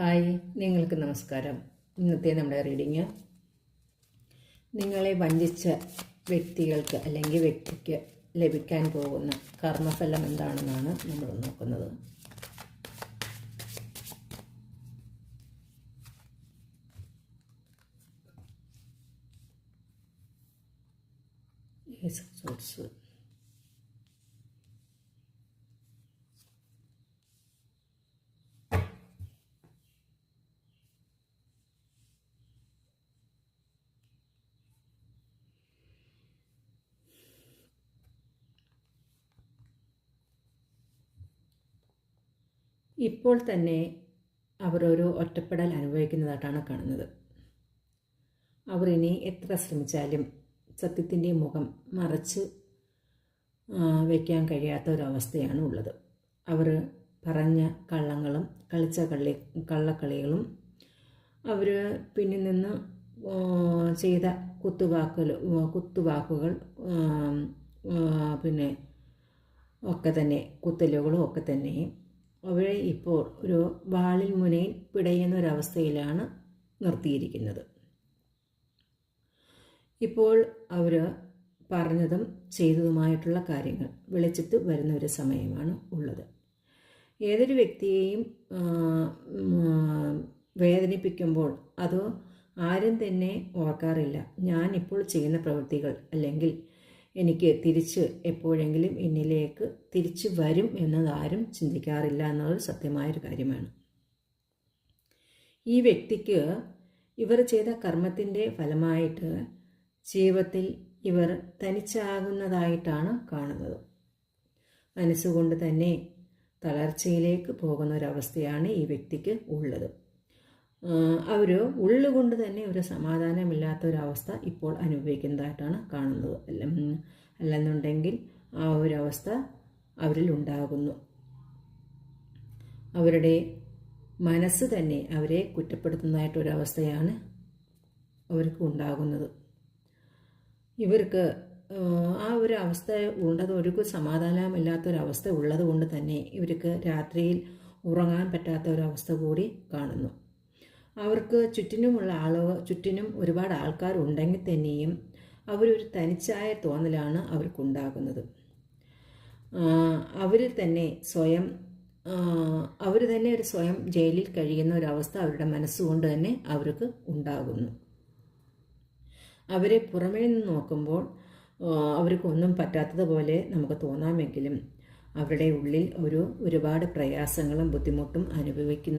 Hi നിങ്ങൾക്ക് നമസ്കാരം. ഇന്നത്തെ നമ്മുടെ റീഡിങ്. നിങ്ങളെ വഞ്ചിച്ച വ്യക്തികൾക്ക് അല്ലെങ്കിൽ വ്യക്തിക്ക് ലഭിക്കാൻ പോകുന്ന കർമ്മഫലം എന്താണെന്നാണ് നമ്മൾ നോക്കുന്നത്. Ace ഇപ്പോൾ തന്നെ അവരൊരു ഒറ്റപ്പെടൽ അനുഭവിക്കുന്നതായിട്ടാണ് കാണുന്നത്. അവർ ഇനി എത്ര ശ്രമിച്ചാലും സത്യത്തിന്റെ മുഖം മറച്ച് വയ്ക്കാൻ കഴിയാത്ത ഒരവസ്ഥയാണ് ഉള്ളത്. അവർ പറഞ്ഞ കള്ളങ്ങളും കളിച്ച കള്ളി കള്ളക്കളികളും അവർ പിന്നിൽ നിന്ന് ചെയ്ത കുത്തുവാക്കൽ കുത്തുവാക്കുകൾ പിന്നെ ഒക്കെ തന്നെ കുത്തലുകളും ഒക്കെ തന്നെ അവരെ ഇപ്പോൾ ഒരു വാളിൽ മുനയിൽ പിടയുന്ന ഒരവസ്ഥയിലാണ് നിർത്തിയിരിക്കുന്നത്. ഇപ്പോൾ അവർ പറഞ്ഞതും ചെയ്തതുമായിട്ടുള്ള കാര്യങ്ങൾ വിളിച്ചിട്ട് വരുന്ന ഒരു സമയമാണ് ഉള്ളത്. ഏതൊരു വ്യക്തിയെയും വേദനിപ്പിക്കുമ്പോൾ അതോ ആരും തന്നെ ഓർക്കാറില്ല. ഞാൻ ഇപ്പോൾ ചെയ്യുന്ന പ്രവൃത്തികൾ അല്ലെങ്കിൽ എനിക്ക് തിരിച്ച് എപ്പോഴെങ്കിലും ഇന്നിലേക്ക് തിരിച്ചു വരും എന്നതാരും ചിന്തിക്കാറില്ല എന്നത് സത്യമായൊരു കാര്യമാണ്. ഈ വ്യക്തിക്ക് ഇവർ ചെയ്ത കർമ്മത്തിന്റെ ഫലമായിട്ട് ജീവിതത്തിൽ ഇവർ തനിച്ചാകുന്നതായിട്ടാണ് കാണുന്നത്. മനസ്സുകൊണ്ട് തന്നെ തളർച്ചയിലേക്ക് പോകുന്ന ഒരവസ്ഥയാണ് ഈ വ്യക്തിക്ക് ഉള്ളത്. അവർ ഉള്ളുകൊണ്ട് തന്നെ ഒരു സമാധാനമില്ലാത്ത ഒരവസ്ഥ ഇപ്പോൾ അനുഭവിക്കുന്നതായിട്ടാണ് കാണുന്നത്. അല്ല അല്ലെന്നുണ്ടെങ്കിൽ ആ ഒരു അവസ്ഥ അവരിൽ ഉണ്ടാകുന്നു. അവരുടെ മനസ്സ് തന്നെ അവരെ കുറ്റപ്പെടുത്തുന്നതായിട്ടൊരവസ്ഥയാണ് അവർക്ക് ഉണ്ടാകുന്നത്. ഇവർക്ക് ആ, ആ ഒരു അവസ്ഥ ഉള്ളത് ഒരു സമാധാനമില്ലാത്തൊരവസ്ഥ ഉള്ളത് കൊണ്ട് തന്നെ ഇവർക്ക് രാത്രിയിൽ ഉറങ്ങാൻ പറ്റാത്ത ഒരവസ്ഥ കൂടി കാണുന്നു. അവർക്ക് ചുറ്റിനുമുള്ള ആളുകൾ ചുറ്റിനും ഒരുപാട് ആൾക്കാർ ഉണ്ടെങ്കിൽ തന്നെയും അവരൊരു തനിച്ചായ തോന്നലാണ് അവർക്കുണ്ടാകുന്നത്. അവർ തന്നെ സ്വയം അവർ തന്നെ ഒരു സ്വയം ജയിലിൽ കഴിയുന്ന ഒരവസ്ഥ അവരുടെ മനസ്സുകൊണ്ട് തന്നെ അവർക്ക് ഉണ്ടാകുന്നു. അവരെ പുറമേ നിന്ന് നോക്കുമ്പോൾ അവർക്കൊന്നും പറ്റാത്തതുപോലെ നമുക്ക് തോന്നാമെങ്കിലും അവരുടെ ഉള്ളിൽ ഒരു ഒരുപാട് പ്രയാസങ്ങളും ബുദ്ധിമുട്ടും അനുഭവിക്കുന്ന.